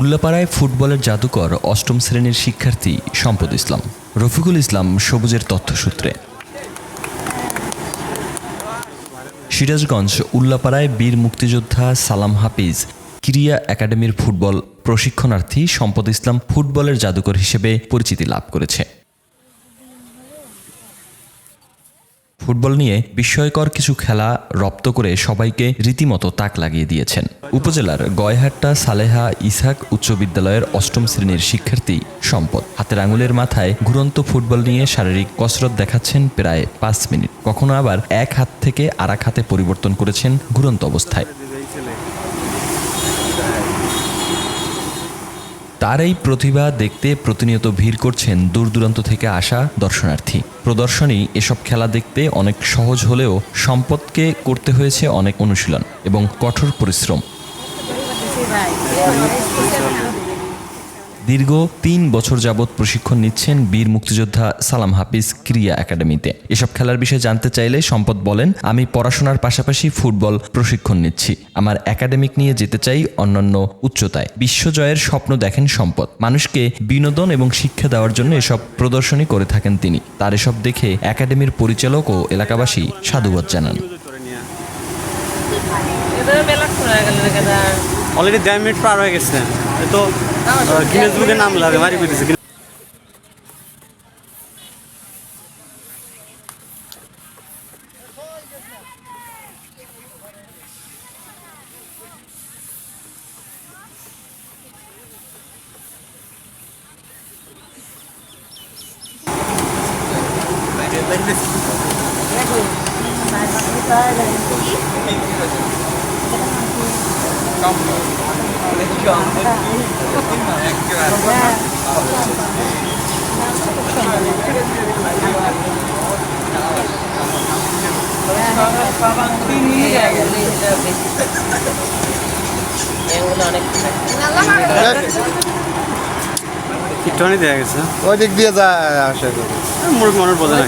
উল্লাপাড়ায় ফুটবলের জাদুকর অষ্টম শ্রেণির শিক্ষার্থী সম্পদ ইসলাম। রফিকুল ইসলাম সবুজের তথ্যসূত্রে। সিরাজগঞ্জ, উল্লাপাড়ায় বীর মুক্তিযোদ্ধা সালাম হাফিজ ক্রিয়া একাডেমির ফুটবল প্রশিক্ষণার্থী সম্পদ ইসলাম ফুটবলের জাদুকর হিসেবে পরিচিতি লাভ করেছে। ফুটবল নিয়ে বিস্ময়কর কিছু খেলা রপ্ত করে সবাইকে রীতিমতো তাক লাগিয়ে দিয়েছেন। উপজেলার গয়হাট্টা সালেহা ইসাক উচ্চ বিদ্যালয়ের অষ্টম শ্রেণির শিক্ষার্থী সম্পদ। হাতের আঙুলের মাথায় ঘুরন্ত ফুটবল নিয়ে শারীরিক কসরত দেখাচ্ছেন প্রায় পাঁচ মিনিট। কখনো আবার এক হাত থেকে আর হাতে পরিবর্তন করেছেন ঘুরন্ত অবস্থায়। তার এই প্রতিভা দেখতে প্রতিনিয়ত ভিড় করছেন দূর দূরান্ত থেকে আসা দর্শনার্থী। প্রদর্শনী এসব খেলা দেখতে অনেক সহজ হলেও সম্পদকে করতে হয়েছে অনেক অনুশীলন এবং কঠোর পরিশ্রম। দীর্ঘ তিন বছর যাবৎ প্রশিক্ষণ নিচ্ছেন বীর মুক্তিযোদ্ধা সালাম হাফিজ ক্রিয়া একাডেমিতে। এসব খেলার বিষয়ে জানতে চাইলে সম্পদ বলেন, আমি পড়াশোনার পাশাপাশি ফুটবল প্রশিক্ষণ নিচ্ছি। আমার একাডেমিক নিয়ে যেতে চাই অন্যান্য উচ্চতায়। বিশ্বজয়ের স্বপ্ন দেখেন সম্পদ। মানুষকে বিনোদন এবং শিক্ষা দেওয়ার জন্য এসব প্রদর্শনী করে থাকেন তিনি। তার এসব দেখে একাডেমির পরিচালক ও এলাকাবাসী সাধুবাদ জানান। অলরেডি দেড় মিনিট পার হয়ে গেছে। তো গিনেস বুকে নাম লাগে মারি পেতেছে একটুখানি দেওয়া গেছে ওই দিক দিয়ে যা আশা করি মুরগ মানুষ বোঝে না